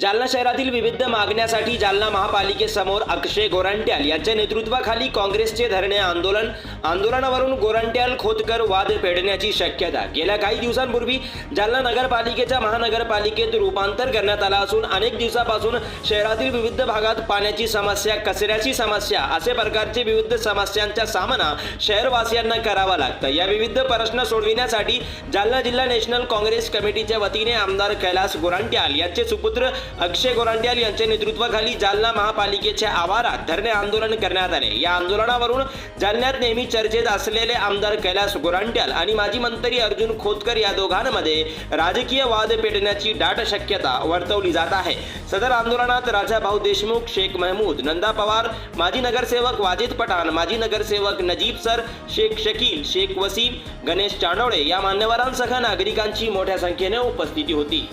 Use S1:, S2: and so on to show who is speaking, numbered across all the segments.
S1: जालना शहरातील विविध मागण्यासाठी जालना महापालिकेसमोर अक्षय गोरंट्याल यांच्या नेतृत्वाखाली काँग्रेसचे धरणे आंदोलन आंदोलनावरून गोरंट्याल खोतकर वाद पेडण्याची शक्यता. गेल्या काही दिवसांपूर्वी जालना नगरपालिकेच्या महानगरपालिकेत रूपांतर करण्यात आला असून अनेक दिवसापासून शहरातील विविध भागात पाण्याची समस्या कचऱ्याची समस्या असे प्रकारचे विविध समस्यांचा सामना शहरवासियांना करावा लागतं. या विविध प्रश्न सोडविण्यासाठी जालना जिल्हा नॅशनल काँग्रेस कमिटीच्या वतीने आमदार कैलास गोरांट्याल यांचे सुपुत्र अक्षय गोरांट्याल यांच्या नेतृत्वाखाली जालना महापालिकेच्या आवारात धरणे आंदोलन करण्यात आले. या आंदोलनावरून जालन्यात नेहमी चर्चेत असलेले आमदार कैलास गोरांट्याल आणि माजी मंत्री अर्जुन खोतकर या दोघांमध्ये राजकीय वाद पेटण्याची दाट शक्यता वर्तवली जात आहे. सदर आंदोलनात राजा भाऊ देशमुख शेख महमूद नंदा पवार माजी नगरसेवक वाजिद पठाण माजी नगरसेवक नजीब सर शेख शकील शेख वसीम गणेश चांडवळे या मान्यवरांसह नागरिकांची मोठ्या संख्येने उपस्थिती होती.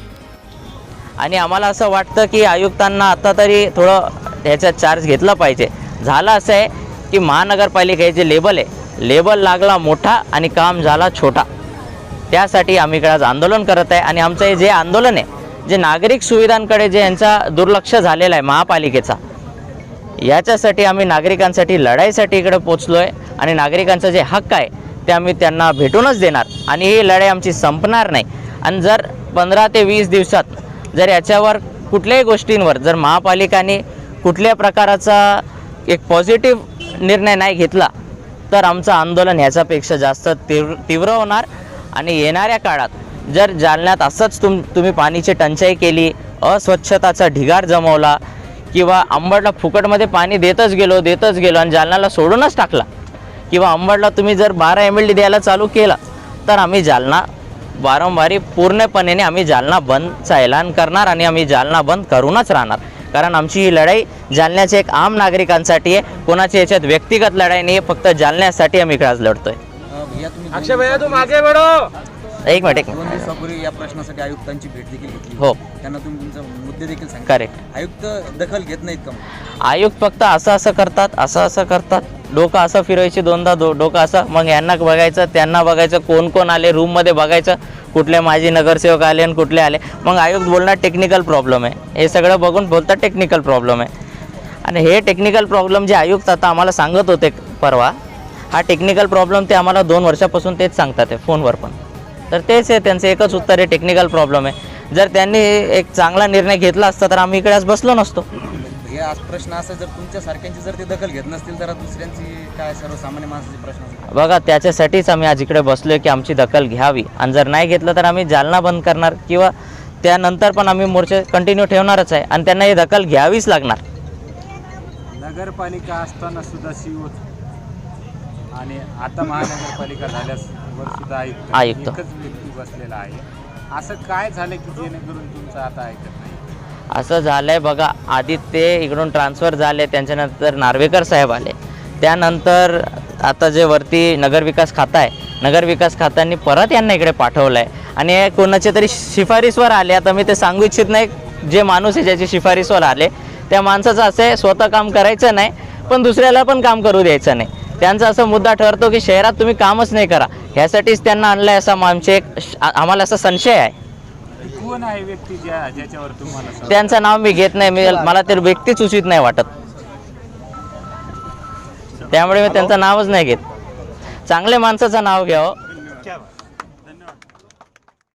S2: आणि आम्हाला असं वाटतं की आयुक्तांना आता तरी थोडं ह्याचा चार्ज घेतला पाहिजे. झालं असं आहे की महानगरपालिकेचे लेबल आहे लेबल लागला मोठा आणि काम झाला छोटा. त्यासाठी आम्ही इकडे आज आंदोलन करत आहे आणि आमचं हे जे आंदोलन आहे जे नागरिक सुविधांकडे जे यांचा दुर्लक्ष झालेला आहे महापालिकेचा याच्यासाठी आम्ही नागरिकांसाठी लढाईसाठी इकडे पोचलो आहे आणि नागरिकांचा जे हक्क आहे ते आम्ही त्यांना भेटूनच देणार. आणि ही लढाई आमची संपणार नाही. आणि जर पंधरा ते वीस दिवसात जर याच्यावर कुठल्याही गोष्टींवर जर महापालिकाने कुठल्या प्रकाराचा एक पॉझिटिव्ह निर्णय नाही घेतला तर आमचं आंदोलन ह्याच्यापेक्षा जास्त तीव्र तीव्र होणार. आणि येणाऱ्या काळात जर जालन्यात असंच तुम तुम्ही पाणीची टंचाई केली अस्वच्छताचा ढिगार जमवला किंवा अंबडला फुकटमध्ये पाणी देतच गेलो देतच गेलो आणि जालन्याला सोडूनच टाकला किंवा अंबडला तुम्ही जर बारा एम एल डी द्यायला चालू केला तर आम्ही जालना वारंवारी पूर्णपणे आम्ही जालना बंदचा ऐलान करणार आणि आम्ही जालना बंद करूनच राहणार. कारण आमची ही लढाई जालन्याच्या एक आम नागरिकांसाठी आहे. कोणाची याच्यात व्यक्तिगत लढाई नाही आहे. फक्त जालन्यासाठी आम्ही इकडे आज लढतोय.
S3: भैया तुम्ही दोन
S4: अक्षय भैया तुम आगे बढ़ो!
S2: एक मिनिट एक
S3: दोन
S2: मिनिट
S3: दिवसापूर्वी या प्रश्नासाठी आयुक्तांची भेट देखील घेतली
S2: हो.
S3: त्यांना तुम्ही तुमचे मुद्दे देखील सांगितले.
S2: करेक्ट.
S3: आयुक्त दखल घेत नाहीत का मग?
S2: आयुक्त फक्त असं असं करतात असं असं करतात. डोकं असं फिरवायचे दोनदा दो डोकं असं. मग यांना बघायचं त्यांना बघायचं कोण कोण आले रूममध्ये बघायचं कुठले माजी नगरसेवक आले आणि कुठले आले. मग आयुक्त बोलणार टेक्निकल प्रॉब्लेम आहे. हे सगळं बघून बोलतात टेक्निकल प्रॉब्लेम आहे. आणि हे टेक्निकल प्रॉब्लेम जे आयुक्त आता आम्हाला सांगत होते परवा हा टेक्निकल प्रॉब्लेम ते आम्हाला दोन वर्षापासून तेच सांगतात आहे फोनवर पण. तर तेच आहे त्यांचं एकच उत्तर आहे टेक्निकल प्रॉब्लेम आहे. जर त्यांनी एक चांगला निर्णय घेतला असता तर आम्ही इकडे आज बसलो नसतो.
S3: भैया आज प्रश्न असा जर तुमच्या सारख्यांची जर ते दखल घेत नसतील तर दुसऱ्यांची काय सर्वसामान्य माणसाचे प्रश्न
S2: बघा त्याच्यासाठीच आम्ही आज इकडे बसलोय की आमची दखल घ्यावी. आणि जर नाही घेतलं तर आम्ही जालना बंद करणार किंवा त्यानंतर पण आम्ही मोर्चे कंटिन्यू ठेवणारच आहे आणि त्यांना ही दखल घ्यावीच लागणार.
S4: नगरपालिका असताना सुद्धा सीओ आणि आता महानगरपालिका झाल्यास वर सुद्धा आयुक्त.
S2: आयुक्त.
S4: एकच व्यक्ती बसलेला आहे. असं काय झालं की जेणेकरून तुमचं आता ऐकत नाही?
S2: असं झालंय बघा. आधी ते इकडून ट्रान्सफर झाले त्यांच्यानंतर नार्वेकर साहेब आले. त्यानंतर आता जे वरती नगरविकास खाता आहे नगरविकास खात्यांनी परत यांना इकडे पाठवलं आहे आणि हे कोणाच्या तरी शिफारसवर आले आता मी ते सांगू इच्छित नाही जे माणूस आहे ज्याची शिफारसवर आले त्या माणसाचं असं आहे स्वतः काम करायचं नाही पण दुसऱ्याला पण काम करू द्यायचं नाही. त्यांचा असा मुद्दा ठरतो की शहरात तुम्ही कामच नाही करा. ह्यासाठीच त्यांना आणलं आहे असा आमचे एक आम्हाला असा संशय आहे.
S4: कोण आहे व्यक्ती ज्या ज्याच्यावर तुम्हाला?
S2: त्यांचं नाव मी घेत नाही मी मला ते व्यक्तीच उचित नाही वाटत. त्यामुळे मी त्यांचं नावच नाही घेत. चांगल्या माणसाचं नाव घ्यावं.